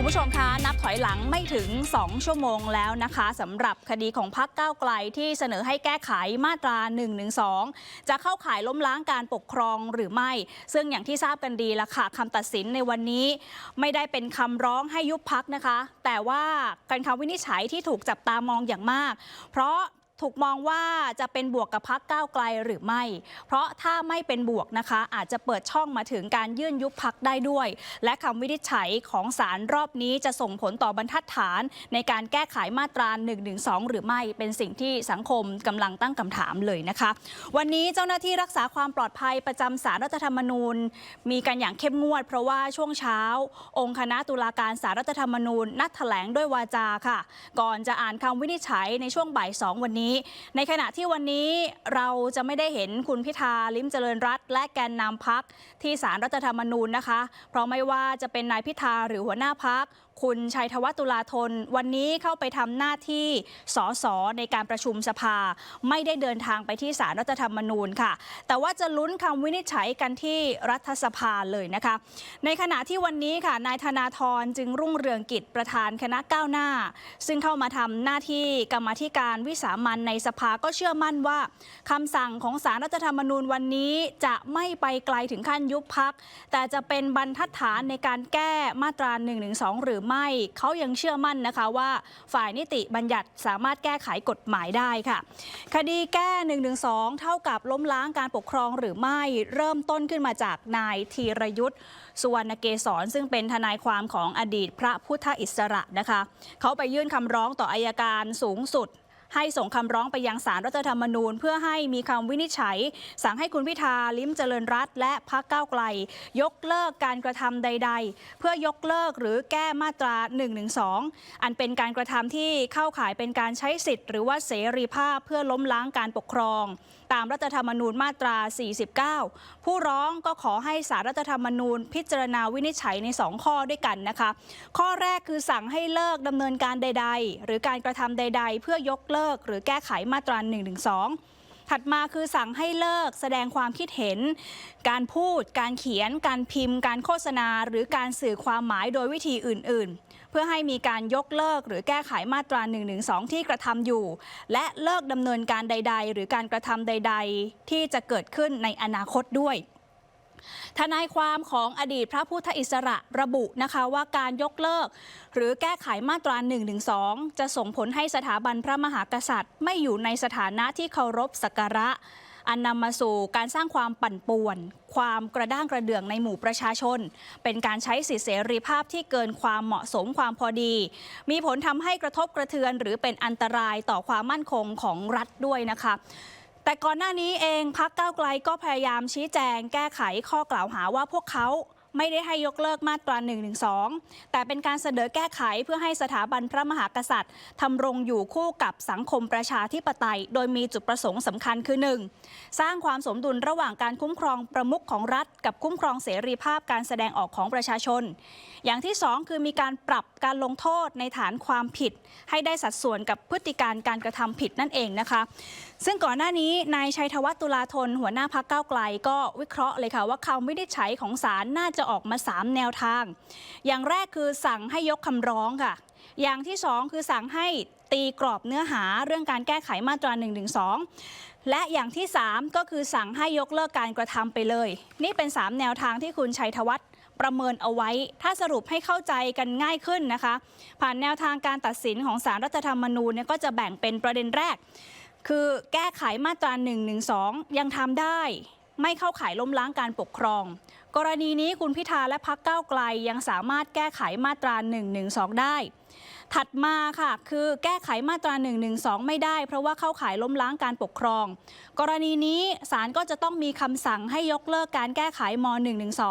คุณผู้ชมคะนับถอยหลังไม่ถึง 2 ชั่วโมงแล้วนะคะสำหรับคดีของพักก้าวไกลที่เสนอให้แก้ไขมาตรา112จะเข้าข่ายล้มล้างการปกครองหรือไม่ ซึ่งอย่างที่ทราบกันดีละค่ะคำตัดสินในวันนี้ ไม่ได้เป็นคำร้องให้ยุบพักนะคะ แต่ว่าการคำวินิจฉัยที่ถูกจับตามองอย่างมาก เพราะ ถูกมองว่าจะเป็นบวกกับพักก้าวไกลหรือไม่ เพราะถ้าไม่เป็นบวกนะคะ อาจจะเปิดช่องมาถึงการยื่นยุบพักได้ด้วย และคำวินิจฉัยของศาลรอบนี้จะส่งผลต่อบรรทัดฐาน ในการแก้ไขมาตรา112หรือไม่เป็นสิ่งที่สังคมกำลังตั้งคำถามเลยนะคะ วันนี้เจ้าหน้าที่รักษาความปลอดภัยประจำสารรัฐธรรมนูญ มีกันอย่างเข้มงวด เพราะว่าช่วงเช้า องค์คณะตุลาการสารรัฐธรรมนูญ นัดแถลงด้วยวาจาค่ะ ก่อนจะอ่านคำวินิจฉัยในช่วงบ่ายสองวันนี้ในขณะที่วันนี้เราจะไม่ได้เห็นคุณพิธาลิ้มเจริญรัตและแกนนำพักที่สารรัฐธรรมนูญนะคะ เพราะไม่ว่าจะเป็นนายพิธาหรือหัวหน้าพัก คุณชัยธวัตุลาธน วันนี้เข้าไปทำหน้าที่สสในการประชุมสภา ไม่ได้เดินทางไปที่สารรัฐธรรมนูญค่ะ แต่ว่าจะลุ้นคำวินิจฉัยกันที่รัฐสภาเลยนะคะ ในขณะที่วันนี้ค่ะนายธนาธรจึงรุ่งเรืองกิจประธานคณะก้าวหน้า ซึ่งเข้ามาทำหน้าที่กรรมธิการวิสามันในสภาก็เชื่อมั่นว่าคำสั่งของสารรัฐธรรมนูญวันนี้จะไม่ไปไกลถึงขั้นยุบพัก แต่จะเป็นบรรทัดฐานในการแก้มาตรา112หรือไม่ เขายังเชื่อมั่นนะคะว่าฝ่ายนิติบัญญัติสามารถแก้ไขกฎหมายได้ค่ะ คดีแก้ 112 เท่ากับล้มล้างการปกครองหรือไม่เริ่มต้นขึ้นมาจากนายธีรยุทธ์สุวรรณเกษรซึ่งเป็นทนายความของอดีตพระพุทธอิสระนะคะ เขาไปยื่นคำร้องต่ออายการสูงสุด ให้ส่งคำร้องไปยังสารรัฐธรรมนูญ เพื่อให้มีคำวินิจฉัย สั่งให้คุณพิธาลิ้มเจริญรัตและพักก้าวไกล ยกเลิกการกระทำใด ๆ เพื่อยกเลิกหรือแก้มาตรา 112 อันเป็นการกระทำที่เข้าข่ายเป็นการใช้สิทธิ์ หรือว่าเสรีภาพเพื่อล้มล้างการปกครอง ตามรัฐธรรมนูญมาตรา 49 ผู้ร้องก็ขอให้สารรัฐธรรมนูญ พิจารณาวินิจฉัยใน 2 ข้อด้วยกันนะคะ ข้อแรกคือสั่งให้เลิกดำเนินการใด ๆ หรือการกระทำใด ๆ เพื่อยกเลิกหรือแก้ไขมาตรา112ถัดมาคือสั่งให้เลิกแสดงความคิดเห็น การพูด การเขียน การพิมพ์ การโฆษณา หรือการสื่อความหมายโดยวิธีอื่น ๆ เพื่อให้มีการยกเลิกหรือแก้ไขมาตรา112ที่กระทำอยู่ และเลิกดำเนินการใด ๆ หรือการกระทำใด ๆ ที่จะเกิดขึ้นในอนาคตด้วย ทนายความของอดีตพระพุทธอิสระระบุนะคะว่าการยกเลิก หรือแก้ไขมาตรา112จะส่งผลให้สถาบันพระมหากษัตริย์ ไม่อยู่ในสถานะที่เคารพสักการะ อันนำมาสู่การสร้างความปั่นป่วน ความกระด้างกระเดื่องในหมู่ประชาชน เป็นการใช้สิทธิเสรีภาพที่เกินความเหมาะสมความพอดี มีผลทำให้กระทบกระเทือน หรือเป็นอันตรายต่อความมั่นคงของรัฐด้วยนะคะ แต่ก่อนหน้านี้เองพักเก้าไกลก็พยายามชี้แจงแก้ไขข้อกล่าวหาว่าพวกเขา ไม่ได้ให้ยกเลิกมาตรา112แต่เป็นการเสนอแก้ไขเพื่อให้สถาบันพระมหากษัตริย์ทำรงอยู่คู่กับสังคมประชาธิปไตย โดยมีจุดประสงค์สำคัญคือ 1. สร้างความสมดุลระหว่างการคุ้มครองประมุขของรัฐ กับคุ้มครองเสรีภาพการแสดงออกของประชาชน อย่างที่ 2 คือมีการปรับการลงโทษในฐานความผิด ให้ได้สัดส่วนกับพฤติการการกระทำผิดนั่นเองนะคะซึ่งก่อนหน้านี้นายชัยธวัฒน์ตุลาธนหัวหน้าพักเก้าไกลก็วิเคราะห์เลยค่ะว่าคำวินิจฉัยของศาลน่าจะออกมา 3 แนวทาง อย่างแรกคือสั่งให้ยกคำร้องค่ะ อย่างที่ 2 คือสั่งให้ตีกรอบเนื้อหาเรื่องการแก้ไขมาตรา112และอย่างที่ 3 ก็คือสั่งให้ยกเลิกการกระทำไปเลย นี่เป็น 3 แนวทางที่คุณชัยธวัฒน์ประเมินเอาไว้ ถ้าสรุปให้เข้าใจกันง่ายขึ้นนะคะ ผ่านแนวทางการตัดสินของสารรัฐธรรมนูญเนี่ยก็จะแบ่งเป็นประเด็นแรก คือแก้ไขมาตรา112ยังทำได้ ไม่เข้าข่ายล้มล้างการปกครอง กรณีนี้คุณพิธาและพักเก้าไกลยังสามารถแก้ไขมาตรา 112 ได้ ถัดมาค่ะ คือแก้ไขมาตรา 112 ไม่ได้ เพราะว่าเข้าข่ายล้มล้างการปกครอง กรณีนี้ศาลก็จะต้องมีคำสั่งให้ยกเลิกการแก้ไขม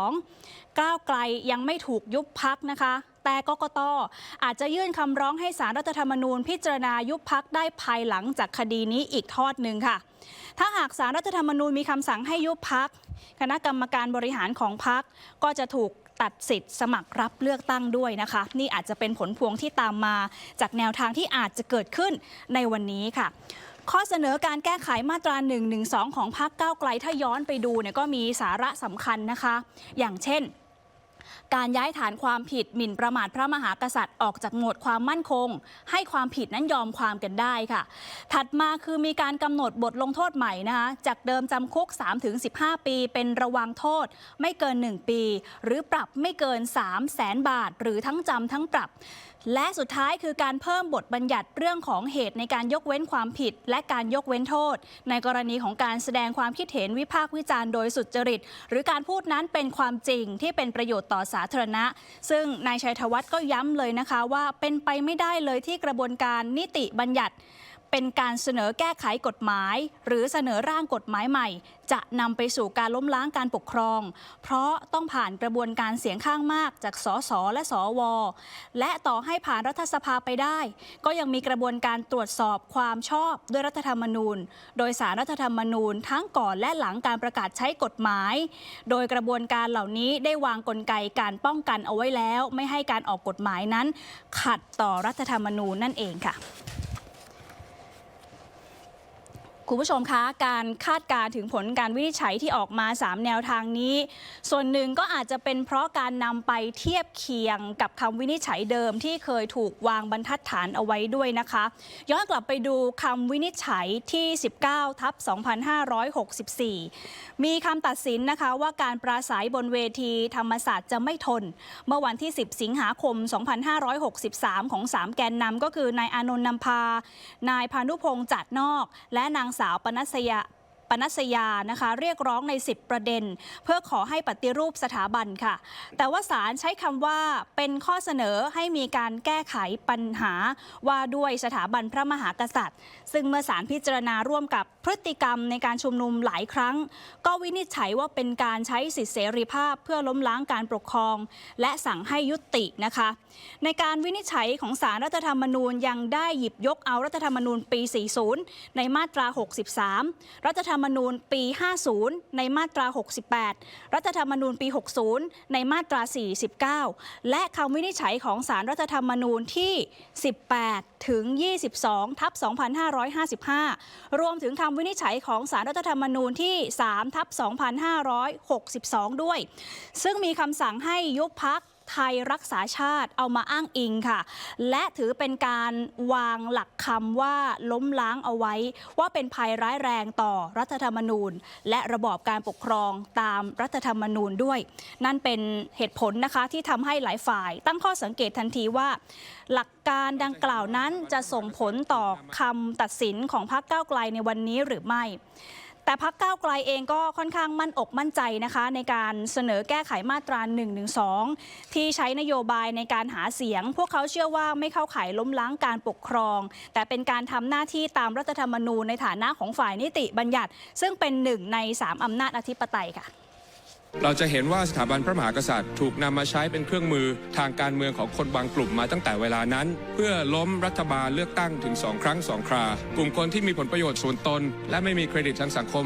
112 ก้าวไกลยังไม่ถูกยุบพักนะคะ แต่กกตอาจจะยื่นคำร้องให้สารรัฐธรรมนูญพิจารณายุบพักได้ภายหลังจากคดีนี้อีกทอดหนึ่งค่ะ ถ้าหากสารรัฐธรรมนูญมีคำสั่งให้ยุบพัก คณะกรรมการบริหารของพักก็จะถูกตัดสิทธิ์สมัครรับเลือกตั้งด้วยนะคะ นี่อาจจะเป็นผลพวงที่ตามมา จากแนวทางที่อาจจะเกิดขึ้นในวันนี้ค่ะข้อเสนอการแก้ไขมาตรา 112 ของพรรคก้าวไกลถ้าย้อนไปดูเนี่ยก็มีสาระสำคัญนะคะ อย่างเช่น การย้ายฐานความผิดหมิ่นประมาทพระมหากษัตริย์ออกจากหมวดความมั่นคง ให้ความผิดนั้นยอมความกันได้ค่ะ ถัดมาคือมีการกำหนดบทลงโทษใหม่นะคะจากเดิมจำคุก 3-15 ปี เป็นระวังโทษไม่เกิน 1 ปี หรือปรับไม่เกิน 3 0 0แสนบาท หรือทั้งจำทั้งปรับและสุดท้ายคือการเพิ่มบทบัญญัติเรื่องของเหตุในการยกเว้นความผิด และการยกเว้นโทษ ในกรณีของการแสดงความคิดเห็นวิพากษ์วิจารณ์โดยสุจริต หรือการพูดนั้นเป็นความจริงที่เป็นประโยชน์ต่อสาธารณะ ซึ่งนายชัยธวัฒน์ก็ย้ำเลยนะคะว่าเป็นไปไม่ได้เลยที่กระบวนการนิติบัญญัติ เป็นการเสนอแก้ไขกฎหมาย หรือเสนอร่างกฎหมายใหม่ จะนำไปสู่การล้มล้างการปกครอง เพราะต้องผ่านกระบวนการเสียงข้างมากจากสสและสว และต่อให้ผ่านรัฐสภาไปได้ ก็ยังมีกระบวนการตรวจสอบความชอบด้วยรัฐธรรมนูญ โดยสารรัฐธรรมนูญทั้งก่อนและหลังการประกาศใช้กฎหมาย โดยกระบวนการเหล่านี้ได้วางกลไกการป้องกันเอาไว้แล้ว ไม่ให้การออกกฎหมายนั้น ขัดต่อรัฐธรรมนูญนั่นเองค่ะ คุณผู้ชมคะการคาดการ์ถึงผลการวินิจฉัยที่ออกมา 3 แนวทางนี้ ส่วนหนึ่งก็อาจจะเป็นเพราะการนำไปเทียบเคียงกับคำวินิจฉัยเดิมที่เคยถูกวางบรรทัดฐานเอาไว้ด้วยนะคะ ย้อนกลับไปดูคำวินิจฉัยที่ 19 ทับ 2564 มีคำตัดสินนะคะว่าการปราศัยบนเวทีธรรมศาสตร์จะไม่ทน เมื่อวันที่ 10 สิงหาคม 2563 ของ 3 แกนนำก็คือนายอานนท์นำพา นายพานุพงษ์จัดนอก และนางสาวปนัสยา ปนัสยานะคะเรียกร้องใน 10 ประเด็น เพื่อขอให้ปฏิรูปสถาบันค่ะ แต่ว่าศาลใช้คำว่าเป็นข้อเสนอให้มีการแก้ไขปัญหาว่าด้วยสถาบันพระมหากษัตริย์ ซึ่งเมื่อศาลพิจารณาร่วมกับพฤติกรรมในการชุมนุมหลายครั้ง ก็วินิจฉัยว่าเป็นการใช้สิทธิเสรีภาพเพื่อล้มล้างการปกครอง และสั่งให้ยุตินะคะ ในการวินิจฉัยของสารรัฐธรรมนูญยังได้หยิบยกเอารัฐธรรมนูญปี 40 ในมาตรา 63 รัฐธรรมมนูญปี 50 ในมาตรา 68 รัฐธรรมนูญปี 60 ในมาตรา 49 และคำวินิจฉัยของสารรัฐธรรมนูญที่ 18 ถึง 22 ทับ 2555 รวมถึงคำวินิจฉัยของสารรัฐธรรมนูญที่ 3 ทับ 2562 ด้วย ซึ่งมีคำสั่งให้ยุบพัก ไทยรักษาชาติเอามาอ้างอิงค่ะ และถือเป็นการวางหลักคำว่าล้มล้างเอาไว้ ว่าเป็นภัยร้ายแรงต่อรัฐธรรมนูญ และระบอบการปกครองตามรัฐธรรมนูญด้วย นั่นเป็นเหตุผลนะคะที่ทำให้หลายฝ่าย ตั้งข้อสังเกตทันทีว่า หลักการดังกล่าวนั้นจะส่งผลต่อคำตัดสินของพรรคก้าวไกลในวันนี้หรือไม่ แต่พักก้าวไกลเองก็ค่อนข้างมั่นอกมั่นใจนะคะ ในการเสนอแก้ไขมาตรา1นึที่ใช้นโยบายในการหาเสียง พวกเขาเชื่อว่าไม่เข้าข่ายล้มล้างการปกครอง แต่เป็นการทำหน้าที่ตามรัฐธรรมนูญในฐานะของฝ่ายนิติบัญญัติ ซึ่งเป็นหนึ่งใน 3อำนาจอธิปไตยค่ะ เราจะเห็นว่าสถาบันพระมหากษัตริย์ ถูกนำมาใช้เป็นเครื่องมือทางการเมืองของคนบางกลุ่มมาตั้งแต่เวลานั้น เพื่อล้มรัฐบาลเลือกตั้งถึงสองครั้งสองครากลุ่มคนที่มีผลประโยชน์ส่วนตน และไม่มีเครดิตทางสังคม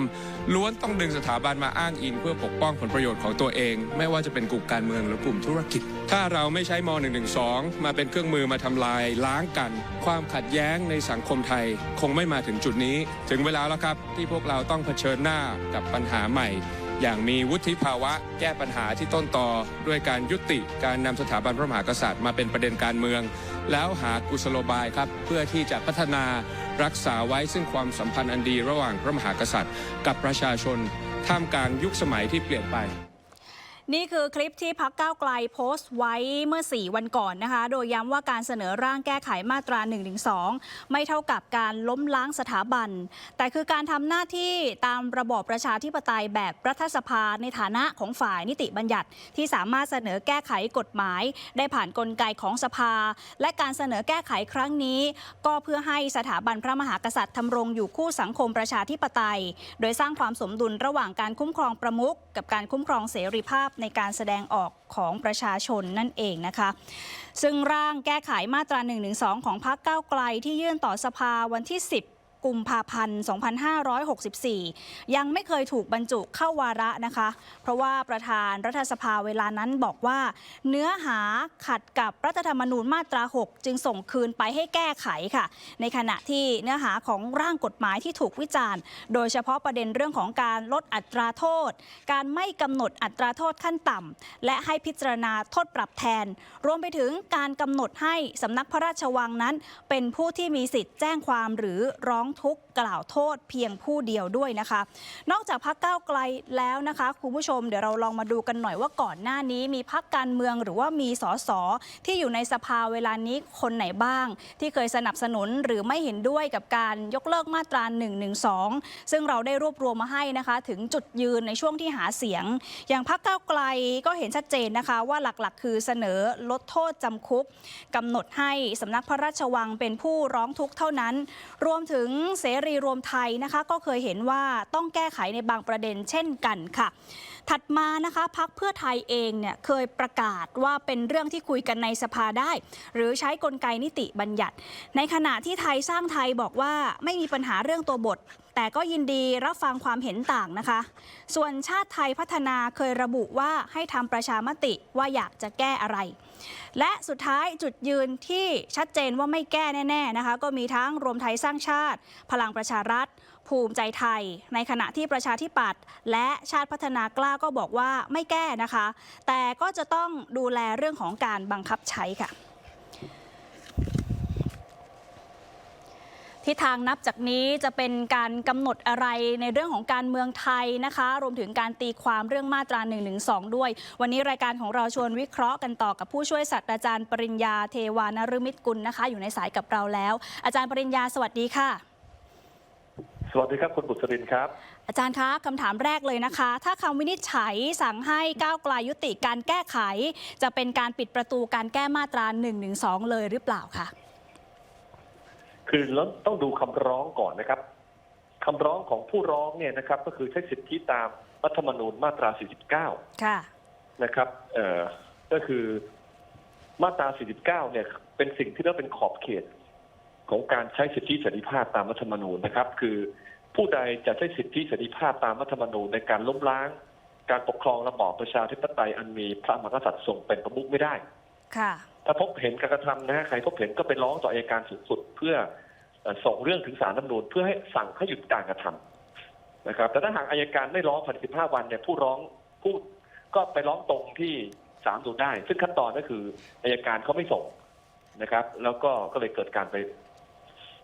ล้วนต้องดึงสถาบันมาอ้างอิง เพื่อปกป้องผลประโยชน์ของตัวเอง ไม่ว่าจะเป็นกลุ่มการเมืองหรือกลุ่มธุรกิจ ถ้าเราไม่ใช้ม .112 มาเป็นเครื่องมือมาทำลายล้างกัน ความขัดแย้งในสังคมไทย คงไม่มาถึงจุดนี้ ถึงเวลาแล้วครับที่พวกเราต้องเผชิญหน้ากับปัญหาใหม่ อย่างมีวุฒิภาวะแก้ปัญหาที่ต้นตอด้วยการยุติการนำสถาบันพระมหากษัตริย์มาเป็นประเด็นการเมือง แล้วหากุศโลบายครับ เพื่อที่จะพัฒนารักษาไว้ซึ่งความสัมพันธ์อันดีระหว่างพระมหากษัตริย์ กับประชาชนท่ามกลางยุคสมัยที่เปลี่ยนไป นี่คือคลิปที่พักก้าวไกลโพสต์ไว้เมื่อ 4 วันก่อนนะคะ โดยย้ำว่าการเสนอร่างแก้ไขมาตรา 1-2 ไม่เท่ากับการล้มล้างสถาบัน แต่คือการทำหน้าที่ตามระบอบประชาธิปไตยแบบรัฐสภาในฐานะของฝ่ายนิติบัญญัติ ที่สามารถเสนอแก้ไขกฎหมาย ได้ผ่านนกลไกของสภา และการเสนอแก้ไขครั้งนี้ ก็เพื่อให้สถาบันพระมหากษัตริย์ทำรงอยู่คู่สังคมประชาธิปไตย โดยสร้างความสมดุลระหว่างการคุ้มครองประมุขกับการคุ้มครองเสรีภาพในการแสดงออกของประชาชนนั่นเองนะคะ ซึ่งร่างแก้ไขมาตรา1นึของพรรคก้าวไกลที่ยื่นต่อสภาวันที่ 10 กุมภาพันธ์ 2564 ยังไม่เคยถูกบรรจุเข้าวาระนะคะ เพราะว่าประธานรัฐสภาเวลานั้นบอกว่า เนื้อหาขัดกับรัฐธรรมนูญมาตรา 6 จึงส่งคืนไปให้แก้ไขค่ะ ในขณะที่เนื้อหาของร่างกฎหมายที่ถูกวิจารณ์ โดยเฉพาะประเด็นเรื่องของการลดอัตราโทษ การไม่กำหนดอัตราโทษขั้นต่ำและให้พิจารณาโทษปรับแทน รวมไปถึงการกำหนดให้สำนักพระราชวังนั้น เป็นผู้ที่มีสิทธิ์แจ้งความหรือร้องทุกข์กล่าวโทษเพียงผู้เดียวด้วยนะคะ นอกจากพักก้าวไกลแล้วนะคะคุณผู้ชมเดี๋ยวเราลองมาดูกันหน่อยว่าก่อนหน้านี้มีพักการเมืองหรือว่ามีสสที่อยู่ในสภาเวลานี้คนไหนบ้าง ที่เคยสนับสนุนหรือไม่เห็นด้วยกับการยกเลิกมาตรา112ซึ่งเราได้รวบรวมมาให้นะคะ ถึงจุดยืนในช่วงที่หาเสียง อย่างพักก้าวไกลก็เห็นชัดเจนนะคะ ว่าหลักๆ คือเสนอลดโทษจำคุกกำหนดให้สำนักพระราชวังเป็นผู้ร้องทุกข์เท่านั้น รวมถึงเสรีรวมไทยนะคะ ก็เคยเห็นว่าต้องแก้ไขในบางประเด็นเช่นกันค่ะ ถัดมานะคะพักเพื่อไทยเองเนี่ยเคยประกาศว่าเป็นเรื่องที่คุยกันในสภาได้ หรือใช้กลไกนิติบัญญัติ ในขณะที่ไทยสร้างไทยบอกว่าไม่มีปัญหาเรื่องตัวบท แต่ก็ยินดีรับฟังความเห็นต่างนะคะ ส่วนชาติไทยพัฒนาเคยระบุว่าให้ทำประชามติว่าอยากจะแก้อะไร และสุดท้ายจุดยืนที่ชัดเจนว่าไม่แก้แน่ๆนะคะ ก็มีทั้งรวมไทยสร้างชาติ พลังประชารัฐ ภูมิใจไทย ในขณะที่ประชาธิปัตย์และชาติพัฒนากล้าก็บอกว่าไม่แก้นะคะ แต่ก็จะต้องดูแลเรื่องของการบังคับใช้ค่ะ ทิศทางนับจากนี้จะเป็นการกำหนดอะไรในเรื่องของการเมืองไทยนะคะ รวมถึงการตีความเรื่องมาตรา1นึด้วย วันนี้รายการของเราชวนวิเคราะห์กันต่อกับผู้ช่วยศาสตราจารย์ปริญญาเทวานฤมิตกุลนะคะ อยู่ในสายกับเราแล้ว อาจารย์ปริญญาสวัสดีค่ะ สวัสดีครับคุณบุษรินครับ อาจารย์คะคำถามแรกเลยนะคะ ถ้าคำวินิจฉัยสั่งให้ก้าวไกลยุติการแก้ไข จะเป็นการปิดประตูการแก้มาตรา1นึเลยหรือเปล่าคะ คือเราต้องดูคำร้องก่อนนะครับคำร้องของผู้ร้องเนี่ยนะครับ ก็คือใช้สิทธิตามรัฐธรรมนูญมาตรา 49 ค่ะ นะครับ เอ่อ ก็คือมาตรา 49 เนี่ย เป็นสิ่งที่เรียกว่าเป็นขอบเขต ของการใช้สิทธิเสรีภาพตามรัฐธรรมนูญนะครับ คือผู้ใดจะใช้สิทธิเสรีภาพตามรัฐธรรมนูญในการล้มล้าง การปกครองระบอบประชาธิปไตยอันมีพระมหากษัตริย์ทรงเป็นประมุขไม่ได้ ค่ะ ถ้าพบเห็นการกระทำนะฮะใครพบเห็นก็ไปร้องต่ออัยการสูงสุด เพื่อเอ่อส่งเรื่องถึงศาลรัฐธรรมนูญเพื่อให้สั่งให้หยุดการกระทำนะครับ แต่ถ้าหากอัยการไม่ร้องภายใน15 วันเนี่ยผู้ร้องผู้ก็ไปร้องตรงที่ศาลดูได้ ซึ่งขั้นตอนก็คืออัยการเขาไม่ส่งนะครับ แล้วก็ก็เลยเกิดการไป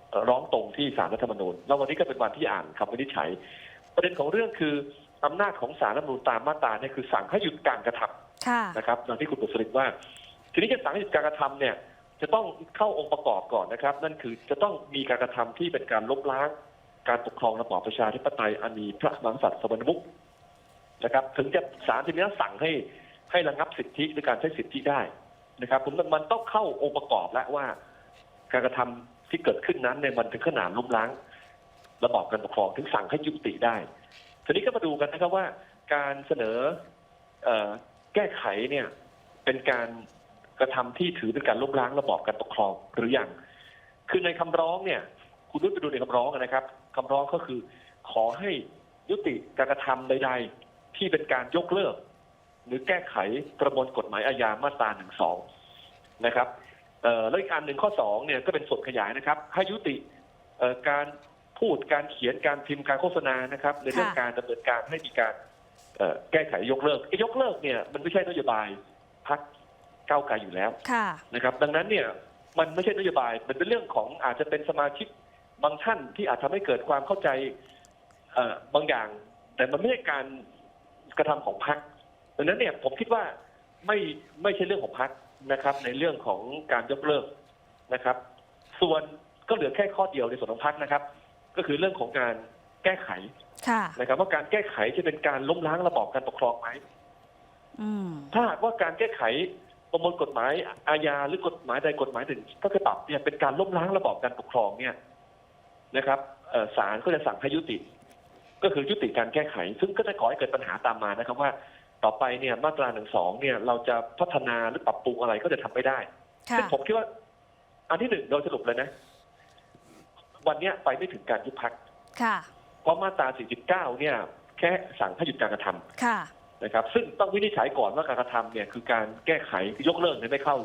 เอ่อร้องตรงที่ศาลรัฐธรรมนูญแล้ววันนี้ก็เป็นวันที่อ่านคำวินิจฉัย ประเด็นของเรื่องคืออำนาจของศาลรัฐธรรมนูญตามมาตราเนี่ยคือสั่งให้หยุดการกระทำ ค่ะ นะครับอย่างที่คุณบุษรินว่า ทีนี้จะสั่งให้หยุดการกระทำเนี่ยจะต้องเข้าองค์ประกอบก่อนนะครับ นั่นคือจะต้องมีการกระทำที่เป็นการลบล้าง การปกครองระบอบประชาธิปไตยอันมีพระมหากษัตริย์สมณมุขนะครับ ถึงจะศาลจะมีคำสั่งให้ให้ระงับสิทธิหรือการใช้สิทธิได้นะครับผมมันต้องเข้าองค์ประกอบแล้วว่า การกระทำที่เกิดขึ้นนั้นเนี่ยมันถึงขนาดล้มล้าง ระบอบการปกครองถึงสั่งให้ยุติได้ทีนี้ก็มาดูกันนะครับว่า การเสนออแก้ไขเนี่ยเป็นการ กระทำที่ถือเป็นการล้มล้างระบอบการปกครองหรือยังคือในคำร้องเนี่ย คุณนุ่นไปดูในคำร้องนะครับคำร้องก็คือ ขอให้ยุติการกระทำใด ๆ ที่เป็นการยกเลิก หรือแก้ไขประมวลกฎหมายอาญามาตราหนึ่งสองนะครับเอ่อแล้วอีกอันหนึ่งข้อสองเนี่ยก็เป็นส่วนขยายนะครับให้ยุติเอ่อการพูดการเขียนการพิมพ์การโฆษณานะครับ ในเรื่องค่ะการดำเนินการให้มีการเอ่อแก้ไขยกเลิกไอ้ยกเลิกเนี่ยมันไม่ใช่นโยบายพรรค ก้าวไกลอยู่แล้วค่ะ นะครับ ดังนั้นเนี่ยมันไม่ใช่นโยบายมันเป็นเรื่องของอาจจะเป็นสมาชิกบางท่านที่อาจทำให้เกิดความเข้าใจเอ่อบางอย่าง แต่มันไม่ใช่การกระทำของพรรคดังนั้นเนี่ยผมคิดว่าไม่ไม่ใช่เรื่องของพรรคนะครับ ในเรื่องของการยกเลิกนะครับ ส่วนก็เหลือแค่ข้อเดียวในส่วนของพรรคนะครับ ก็คือเรื่องของการแก้ไขค่ะ นะครับ ว่าการแก้ไขจะเป็นการล้มล้างระบอบการปกครองไหม อืม ถ้าหากว่าการแก้ไข ประมวลกฎหมายอาญาหรือกฎหมายใดกฎหมายหนึ่งก็จะปรับเนี่ยเป็นการล้มล้างระบอบการปกครองเนี่ยนะครับเอ่อศาลก็จะสั่งให้ยุติ ก็คือยุติการแก้ไข ซึ่งก็จะก่อให้เกิดปัญหาตามมานะครับว่าต่อไปเนี่ยมาตราหนึ่งสองเนี่ยเราจะพัฒนาหรือปรับปรุงอะไรก็จะทำไม่ได้ค่ะซึ่งผมคิดว่า อันที่หนึ่งโดยสรุปเลยนะ วันเนี้ยไปไม่ถึงการยุบพักค่ะเพราะมาตรา49เนี่ย แค่สั่งให้หยุดการกระทำค่ะ นะครับ ซึ่งต้องวินิจฉัยก่อนว่าการกระทำเนี่ยคือการแก้ไขยกเลิกเนี่ยไม่เข้า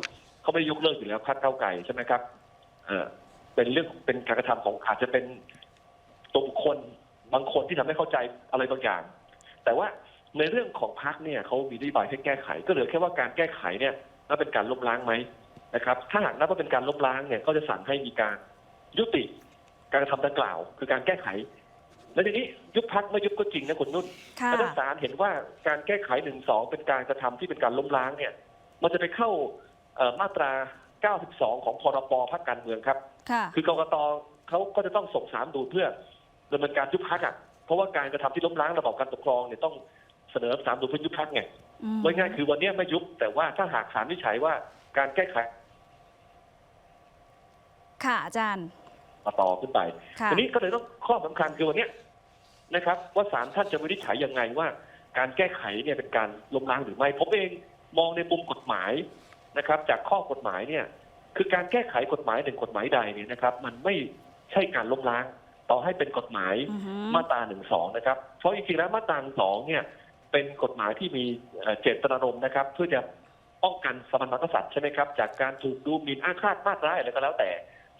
เขาไม่ยกเลิกอยู่แล้วพักเก้าไก่ใช่ไหมครับเออเป็นเรื่องเป็นการกระทำของอาจจะเป็นตัวบุคคลบางคนที่ทำให้เข้าใจอะไรบางอย่าง แต่ว่าในเรื่องของพักเนี่ยเขามีนโยบายให้แก้ไข ก็เหลือแค่ว่าการแก้ไขเนี่ยนับเป็นการล้มล้างไหมนะครับ ถ้าหากนับว่าเป็นการล้มล้างเนี่ยก็จะสั่งให้มีการยุติการกระทำดังกล่าว คือการแก้ไข แล้วทีนี้ยุบพักไม่ยุบก็จริงนะคุณนุ่นค่ะแต่ถ้าศาลเห็นว่าการแก้ไขหนึ่งสองเป็นการกระทำที่เป็นการล้มล้างเนี่ย มันจะไปเข้าเอ่อมาตรา 92 ของพรบพักการเมืองครับ ค่ะคือกกตเขาก็จะต้องส่งสามดูลเพื่อดำเนินการยุบพักอะเพราะว่าการกระทำที่ล้มล้างระบอบการปกครองเนี่ยต้องเสนอสามดูลเพื่อยุบพักไงอืมว่าง่ายคือวันเนี้ยไม่ยุบแต่ว่าถ้าหากศาลวินิจฉัยว่าการแก้ไข ค่ะอาจารย์มา ต่อขึ้นไปค่ะทีนี้ก็เลยต้องข้อสำคัญคือวันเนี้ยนะครับ ว่าศาลท่านจะวินิจฉัยยังไงว่า การแก้ไขเนี่ยเป็นการล้มล้างหรือไม่ผมเองมองในมุมกฎหมายนะครับ จากข้อกฎหมายเนี่ยคือการแก้ไขกฎหมายหนึ่งกฎหมายใดเนี่ยนะครับ มันไม่ใช่การล้มล้าง ต่อให้เป็นกฎหมายอือหือมาตราหนึ่งสองนะครับ เพราะจริงๆแล้วมาตราสองเนี่ย เป็นกฎหมายที่มีเอ่อเจตนารมณ์นะครับ เพื่อจะป้องกันสมณกษัตริย์ใช่ไหมครับ จากการถูกดูหมิ่นอาฆาตมาตร้ายอะไรก็แล้วแต่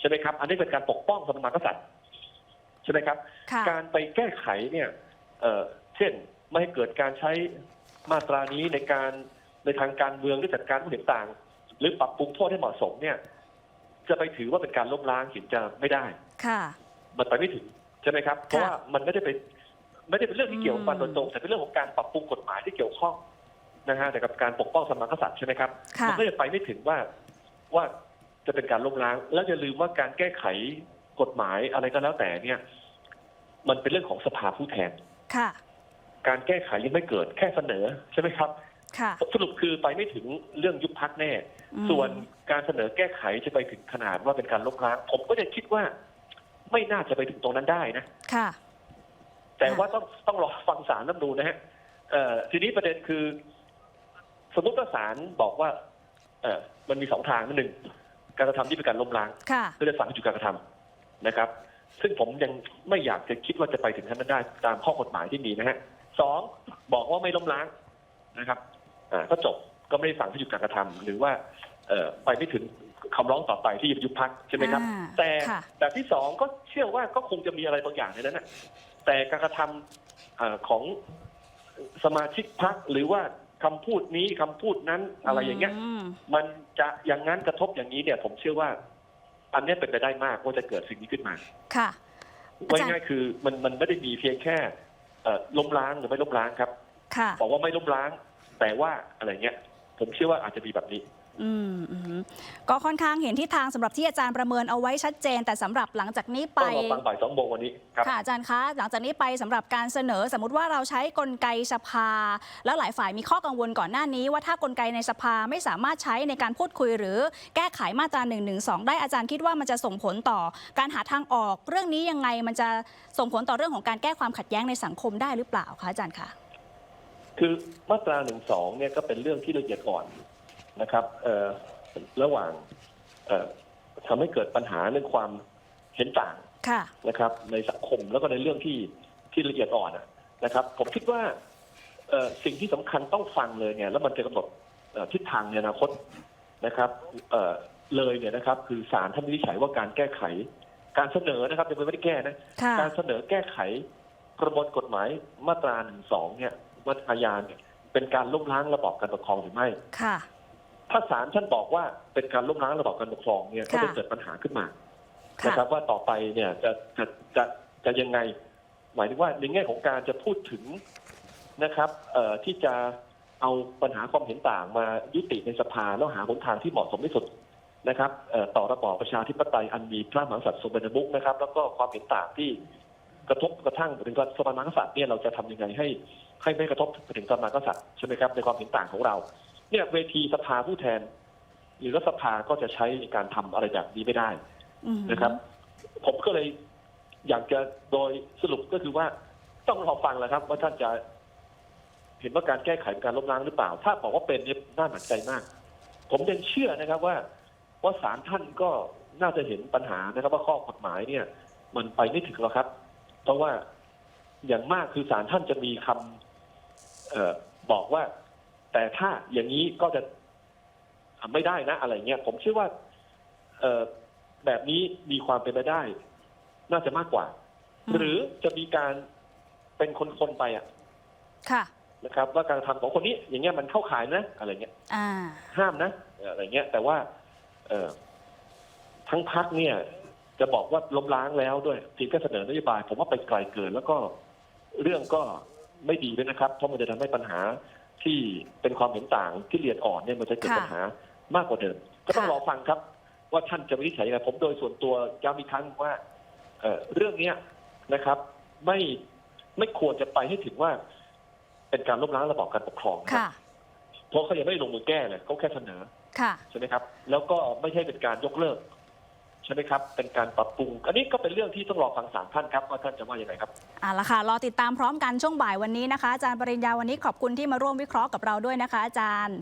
ใช่ไหมครับ อันนี้เป็นการปกป้องสมณกษัตริย์ใช่ไหมครับ ค่ะการไปแก้ไขเนี่ยเอ่อเช่นไม่ให้เกิดการใช้มาตรานี้ในการในทางการเมืองหรือจัดการผู้เห็นต่าง หรือปรับปรุงโทษให้เหมาะสมเนี่ย จะไปถือว่าเป็นการล้มล้างเห็นจะไม่ได้ ค่ะ มันไปไม่ถึงใช่ไหมครับ เพราะว่ามันไม่ได้เป็นไม่ได้เป็นเรื่องที่เกี่ยวกับอืมโดยตรงแต่เป็นเรื่องของการปรับปรุงกฎหมายที่เกี่ยวข้องนะฮะแต่กับการปกป้องสมณกษัตริย์ใช่ไหมครับ ค่ะ มัก็จะไปไม่ถึงว่าว่า จะเป็นการล้มล้าง แล้วอย่าลืมว่าการแก้ไขกฎหมายอะไรก็แล้วแต่เนี่ย มันเป็นเรื่องของสภาผู้แทนค่ะ การแก้ไขยังไม่เกิดแค่เสนอใช่ไหมครับค่ะสรุปคือไปไม่ถึงเรื่องยุบพักแน่อืมส่วนการเสนอแก้ไขจะไปถึงขนาดว่าเป็นการล้มล้าง ผมก็จะคิดว่า ไม่น่าจะไปถึงตรงนั้นได้นะค่ะ แต่ว่าต้องต้องรอฟังศาลรัฐธรรมนูญนะฮะเอ่อทีนี้ประเด็นคือ สมมติว่าศาลบอกว่าเออมันมีสองทางหนึ่ง การกระทำที่เป็นการล้มล้างค่ะก็จะสั่งให้หยุดการกระทำนะครับ ซึ่งผมยังไม่อยากจะคิดว่าจะไปถึงขั้นนั้นได้ตามข้อกฎหมายที่มีนะฮะสองบอกว่าไม่ล้มล้างนะครับอ่าก็จบก็ไม่ได้สั่งให้หยุดการกระทำหรือว่าเอ่อไปไม่ถึงคำร้องต่อไปที่จะยุบพักใช่ไหมครับ อ่าแต่ค่ะ แต่ที่สองก็เชื่อว่าก็คงจะมีอะไรบางอย่างในนั้นนะแต่การกระทำเอ่อของสมาชิกพักหรือว่า คำพูดนี้คำพูดนั้นอะไรอย่างเงี้ยมมันจะอย่างนั้นกระทบอย่างนี้เนี่ย ผมเชื่อว่า อันเนี้ยเป็นไปได้มากว่าจะเกิดสิ่งนี้ขึ้นมา ค่ะอาว่าจารย์ง่ายๆคือมันมันไม่ได้มีเพียงแค่เอ่อล้มล้างหรือไม่ล้มล้างครับค่ะบอกว่าไม่ล้มล้าง แต่ว่าอะไรเงี้ย ผมเชื่อว่าอาจจะมีแบบนี้ อืมอืมก็ค่อนข้างเห็นทิศทางสำหรับที่อาจารย์ประเมินเอาไว้ชัดเจน แต่สำหรับหลังจากนี้ไป ต้องรอฟังบ่ายสองโมงวันนี้ครับ ค่ะอาจารย์คะหลังจากนี้ไปสำหรับการเสนอสมมติว่าเราใช้กลไกสภา แล้วหลายฝ่ายมีข้อกังวลก่อนหน้านี้ ว่าถ้ากลไกในสภาไม่สามารถใช้ในการพูดคุย หรือแก้ไขมาตรา1นึได้อาจารย์คิดว่ามันจะส่งผลต่อการหาทางออกเรื่องนี้ยังไงมันจะส่งผลต่อเรื่องของการแก้ความขัดแย้งในสังคมได้หรือเปล่าคะอาจารย์คะ คือมาตราหนึ่งสองเนี่ยก็เป็นเรื่องที่ละเอียดอ่อน นะครับเอ่อระหว่างเอ่อทำให้เกิดปัญหาเรื่องความเห็นต่างค่ะนะครับ ในสังคมแล้วก็ในเรื่องที่ที่ละเอียดอ่อนอะนะครับ ผมคิดว่าเอ่อสิ่งที่สำคัญต้องฟังเลยเนี่ยแล้วมันจะกำหนดเอ่อทิศทางในอนาคตนะครับเอ่อเลยเนี่ยนะครับ คือศาลท่านวินิจฉัยว่าการแก้ไข การเสนอนะครับยังไม่ได้แก้นะค่ะการเสนอแก้ไขกระบวนกฎหมายมาตราหนึ่งสองเนี่ยมาตรายาเนี่ยเป็นการล้มล้างระบอบการปกครองหรือไม่ค่ะ ถ้าศาลท่านบอกว่าเป็นการล้มล้างระบอบการปกครองเนี่ยก็ค่ะจะเกิดปัญหาขึ้นมาค่ะนะครับว่าต่อไปเนี่ยจะจะจะจะยังไง หมายถึงว่าในแง่ของการจะพูดถึงนะครับเอ่อที่จะเอาปัญหาความเห็นต่างมายุติในสภาแล้วหาหนทางที่เหมาะสมที่สุดนะครับเอ่อต่อระบอบประชาธิปไตยอันมีพระมหากษัตริย์ทรงเป็นประมุขนะครับ แล้วก็ความเห็นต่างที่กระทบกระทั่งไปถึงสมณกษัตริย์เนี่ยเราจะทำยังไงให้ให้ไม่กระทบไปถึงสมณกษัตริย์ใช่ไหมครับในความเห็นต่างของเรา เนี่ยเวทีสภาผู้แทน หรือรัฐสภาก็จะใช้ในการทำอะไรแบบนี้ไม่ได้อืมนะครับ ผมก็เลยอยากจะโดยสรุปก็คือว่าต้องรอฟังแหละครับ ว่าท่านจะเห็นว่าการแก้ไขเป็นการล้มล้างหรือเปล่า ถ้าบอกว่าเป็นเนี่ยน่าหนักใจมาก ผมยังเชื่อนะครับว่าว่าศาลท่านก็น่าจะเห็นปัญหานะครับ ว่าข้อกฎหมายเนี่ย มันไปไม่ถึงหรอกครับ เพราะว่าอย่างมากคือศาลท่านจะมีคำเออบอกว่า แต่ถ้าอย่างนี้ก็จะทำไม่ได้นะ อะไรเงี้ยผมเชื่อว่าเออแบบนี้มีความเป็นไปได้ น่าจะมากกว่าอืมหรือจะมีการเป็นคนๆไปอะค่ะนะครับ ว่าการกระทำของคนนี้อย่างเงี้ยมันเข้าข่ายนะ อะไรเงี้ยอ่าห้ามนะอะไรเงี้ย แต่ว่าเออทั้งพักเนี่ย จะบอกว่าล้มล้างแล้วด้วยเพียงแค่เสนอนโยบาย ผมว่าไปไกลเกิน แล้วก็เรื่องก็ไม่ดีด้วยนะครับ เพราะมันจะทำให้ปัญหา ที่เป็นความเห็นต่างที่เรียนอ่อนเนี่ยมันจะเกิดค่ะปัญหามากกว่าเดิม ก็ต้องค่ะรอฟังครับ ว่าท่านจะวินิจฉัยยังไงผมโดยส่วนตัวย้ำอีกครั้งว่าเอ่อเรื่องเนี้ยนะครับ ไม่ไม่ควรจะไปให้ถึงว่า เป็นการล้มล้างระบอบการปกครองนะครับค่ะเพราะเขายังไม่ได้ลงมือแก้เลยเขาแค่เสนอค่ะใช่ไหมครับ แล้วก็ไม่ใช่เป็นการยกเลิก ใช่ไหมครับ เป็นการปรับปรุง อันนี้ก็เป็นเรื่องที่ต้องรอฟังสารท่านครับว่าท่านจะว่ายังไงครับอ่าละค่ะ รอติดตามพร้อมกันช่วงบ่ายวันนี้นะคะ อาจารย์ปริญญาวันนี้ขอบคุณที่มาร่วมวิเคราะห์กับเราด้วยนะคะ อาจารย์